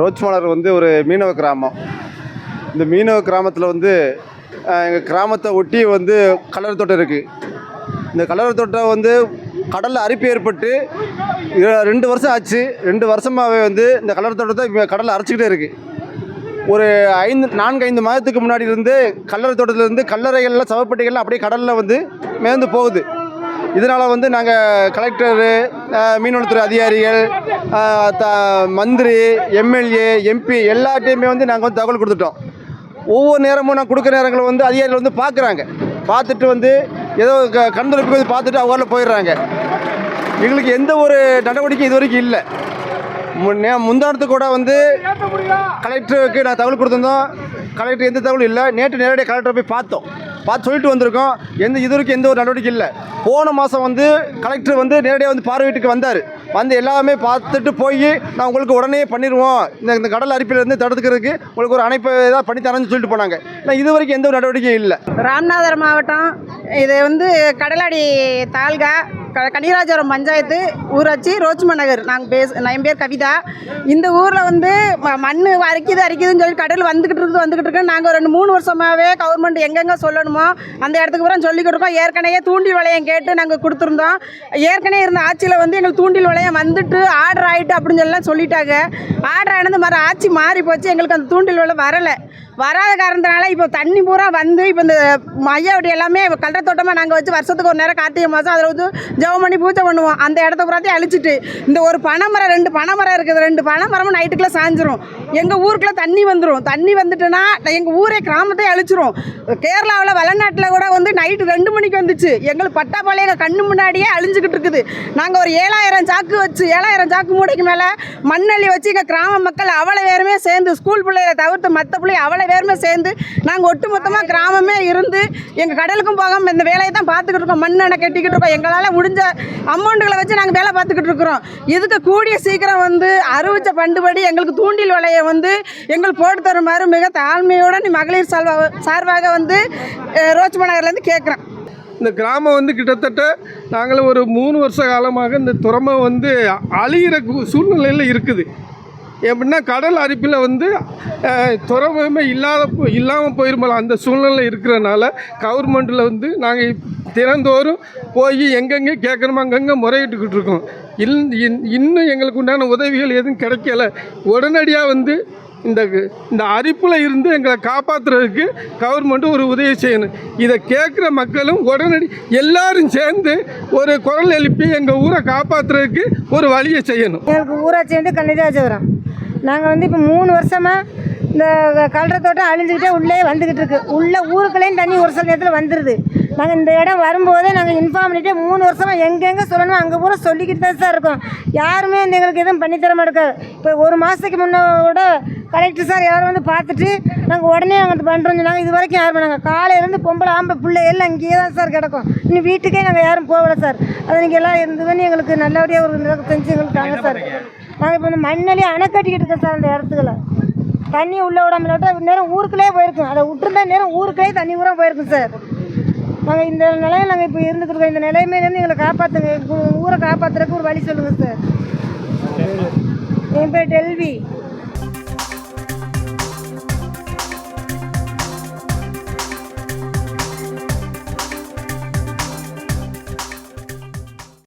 ரோச்மலர் வந்து ஒரு மீனவ கிராமம். இந்த மீனவ கிராமத்தில் வந்து எங்கள் கிராமத்தை ஒட்டி வந்து கலர் தோட்டம் இருக்குது இந்த கலர் தோட்டம் வந்து கடலில் அரிப்பு ஏற்பட்டு ரெண்டு வருஷம் ஆச்சு. ரெண்டு வருஷமாகவே வந்து இந்த கலர் தோட்டத்தை இப்ப கடலில் அரைச்சிக்கிட்டே இருக்குது ஒரு ஐந்து நான்கு ஐந்து மாதத்துக்கு முன்னாடி இருந்து கல்லறை தோட்டத்திலேருந்து கல்லறைகள்லாம் சவப்பட்டிகள்லாம் அப்படியே கடலில் வந்து மேந்து போகுது. இதனால் வந்து நாங்கள் கலெக்டரு அஹ், மீன்வளத்துறை அதிகாரிகள் த மந்திரி எம்எல்ஏ எம்பி எல்லாத்தையுமே வந்து நாங்கள் வந்து தகவல் கொடுத்துட்டோம். ஒவ்வொரு நேரமும் நான் கொடுக்குற நேரங்களில் வந்து அதிகாரிகள் வந்து பார்க்குறாங்க பார்த்துட்டு வந்து ஏதோ க கண்துடைப்புக்கு வந்து பார்த்துட்டு அவங்க போயிடுறாங்க. எங்களுக்கு எந்த ஒரு நடவடிக்கை இது வரைக்கும் இல்லை. முன்னே முந்தானத்து கூட வந்து கலெக்டருக்கு நான் தகவல் கொடுத்துருந்தோம். கலெக்டர் எந்த தகவலும் இல்லை. நேற்று நேரடியாக கலெக்டரை போய் பார்த்தோம். பார்த்து சொல்லிட்டு வந்திருக்கோம். எந்த இது வரைக்கும் எந்த ஒரு நடவடிக்கை இல்லை. போன மாதம் வந்து கலெக்டர் வந்து நேரடியாக வந்து பார்வையிட்டுக்கு வந்தார். வந்து எல்லாமே பார்த்துட்டு போய் நான் உங்களுக்கு உடனே பண்ணிடுவோம் இந்த இந்த கடல் அரிப்பிலிருந்து தடுத்துக்கிறதுக்கு உங்களுக்கு ஒரு அணைப்பை ஏதாவது பண்ணி தரேன்னு சொல்லிட்டு போனாங்க. ஆனால் இது வரைக்கும் எந்த ஒரு நடவடிக்கையும் இல்லை. ராமநாதபுரம் மாவட்டம் இது வந்து கடலாடி தாலுகா க கனிராஜபுரம் பஞ்சாயத்து ஊராட்சி ரோச்ம நகர். நாங்கள் பேச நான் என் பேர் கவிதா. இந்த ஊரில் வந்து ம மண் அரிக்குது அரிக்குதுன்னு சொல்லி கடல் வந்துக்கிட்டு இருந்து வந்துக்கிட்டு இருக்கு நாங்கள் ரெண்டு மூணு வருஷமாகவே கவர்மெண்ட் எங்கெங்கே சொல்லணுமோ அந்த இடத்துக்கு பூரா சொல்லிக்கிட்டு இருக்கோம். ஏற்கனவே தூண்டில் வளையம் கேட்டு நாங்கள் கொடுத்துருந்தோம். ஏற்கனவே இருந்த ஆட்சியில் வந்து எங்களுக்கு தூண்டில் வளையம் வந்துட்டு ஆர்டர் ஆகிட்டு அப்படின்னு சொல்லலாம் சொல்லிட்டாங்க. ஆர்டர் ஆனது மாதிரி ஆட்சி மாறி போச்சு. எங்களுக்கு அந்த தூண்டில் வளையம் வரலை. வராத காரணத்தினால இப்போ தண்ணி பூரா வந்து இப்போ இந்த மையாவட்டி எல்லாமே கல்ற தோட்டமாக நாங்கள் வச்சு வருஷத்துக்கு ஒரு நேரம் கார்த்திகை மாதம் அதில் வந்து ஜெபம் பண்ணி பூஜை பண்ணுவோம். அந்த இடத்த பூராத்தையும் அழிச்சிட்டு இந்த ஒரு பனைமரம் ரெண்டு பனைமரம் இருக்குது. ரெண்டு பனைமரமும் நைட்டுக்குள்ளே சாஞ்சிரும். எங்கள் ஊருக்குள்ளே தண்ணி வந்துடும் தண்ணி வந்துட்டுன்னா எங்கள் ஊரே கிராமத்தை அழிச்சிரும். கேரளாவில் வளநாட்டில் கூட வந்து நைட்டு ரெண்டு மணிக்கு வந்துச்சு. எங்களுக்கு பட்டாப்பாளையம் எங்கள் கண்ணு முன்னாடியே அழிஞ்சிக்கிட்டு இருக்குது. நாங்கள் ஒரு ஏழாயிரம் சாக்கு வச்சு ஏழாயிரம் சாக்கு மூடைக்கு மேலே மண்ணள்ளி வச்சு எங்கள் கிராம மக்கள் அவ்வளோ பேருமே சேர்ந்து ஸ்கூல் பிள்ளைகளை தவிர்த்து மற்ற பிள்ளை அவ்வளோ பேருமே சேர்ந்து நாங்கள் ஒட்டுமொத்தமாக கிராமமே இருந்து எங்கள் கடலுக்கும் போகாமல் இந்த வேலையை தான் பார்த்துக்கிட்டு இருக்கோம். மண்ணெண்ணை கட்டிக்கிட்டு இருக்கோம். எங்களால் முடிஞ்ச அமௌண்ட்டுகளை வச்சு நாங்கள் வேலை பார்த்துக்கிட்டு இருக்கிறோம். இதுக்கு கூடிய சீக்கிரம் வந்து அறிவிச்ச பண்டுபடி எங்களுக்கு தூண்டில் வலையை வந்து எங்களுக்கு போட்டு தருமாறு மிக தாழ்மையுடன் மகளிர் சார்பாக சார்பாக வந்து அஹ், ரோச்ம நகர்லேருந்து கேட்குறேன் இந்த கிராமம் வந்து கிட்டத்தட்ட நாங்கள் ஒரு மூணு வருஷ காலமாக இந்த துறமை வந்து அழிகிற கு- சூழ்நிலையில் இருக்குது. எப்படின்னா கடல் அரிப்பில் வந்து துறவுமே இல்லாத இல்லாமல் போயிருமல அந்த சூழ்நிலை இருக்கிறனால கவர்மெண்ட்டில் வந்து நாங்கள் தினந்தோறும் போய் எங்கெங்கே கேட்குறோமோ அங்கங்கே முறையிட்டுக்கிட்டு இருக்கோம். இல் இன்- இன்னும் எங்களுக்கு உண்டான உதவிகள் எதுவும் கிடைக்கல. உடனடியாக வந்து இந்த இந்த அரிப்பில் இருந்து எங்களை காப்பாற்றுறதுக்கு கவர்மெண்ட்டு ஒரு உதவி செய்யணும். இதை கேட்குற மக்களும் உடனடி எல்லாரும் சேர்ந்து ஒரு குரல் எழுப்பி எங்கள் ஊரை காப்பாற்றுறதுக்கு ஒரு வழியை செய்யணும். எங்களுக்கு ஊரை சேர்ந்து கன்னிராஜபுரம் நாங்கள் வந்து இப்போ மூணு வருஷமாக இந்த கல்ற தோட்டம் அழிஞ்சுக்கிட்டே உள்ளே வந்துக்கிட்டு இருக்கு. உள்ளே ஊருக்குள்ளேயும் தண்ணி ஒரு சில நேரத்தில் வந்துடுது நாங்கள் இந்த இடம் வரும்போதே நாங்கள் இன்ஃபார்ம் பண்ணிட்டு மூணு வருஷமாக எங்கெங்கே சொல்லணும் அங்கே பூரா சொல்லிக்கிட்டு தான் சார் இருக்கோம். யாருமே வந்து எங்களுக்கு எதுவும் பண்ணித்தர மாட்டேங்க இப்போ ஒரு மாதத்துக்கு முன்னே கூட கலெக்டர் சார் யாரும் வந்து பார்த்துட்டு நாங்கள் உடனே அங்கே பண்ணுறோம் சொன்னாங்க. இது வரைக்கும் யாரும் நாங்கள் காலையிலேருந்து பொம்பளை ஆம்பளை பிள்ளை எல்லாம் இங்கேயே தான் சார் கிடக்கும். இன்னும் வீட்டுக்கே நாங்கள் யாரும் போகல சார் அது நீங்கள் எல்லாம் இருந்து எங்களுக்கு நல்லபடியாக ஒரு செஞ்சு எங்களுக்கு தாங்க சார் நாங்கள் இப்போ இந்த மண்ணலி அணை கட்டிக்கிட்டு இருக்கோம் சார் அந்த இடத்துக்குள்ள. தண்ணி உள்ளே விடாமல் விட்டால் நேரம் ஊருக்குள்ளே போயிருக்கும். அதை விட்டுருந்தா நேரம் ஊருக்குள்ளே தண்ணி ஊரம் போயிருக்கும் சார். நாங்கள் இந்த நிலையில் நாங்கள் இப்போ இருந்துக்கிட்டு இந்த நிலைமையிலேருந்து எங்களை காப்பாற்றுங்க ஊரை காப்பாற்றுறதுக்கு ஒரு வழி சொல்லுங்கள் சார். என் பேர் டெல்வி.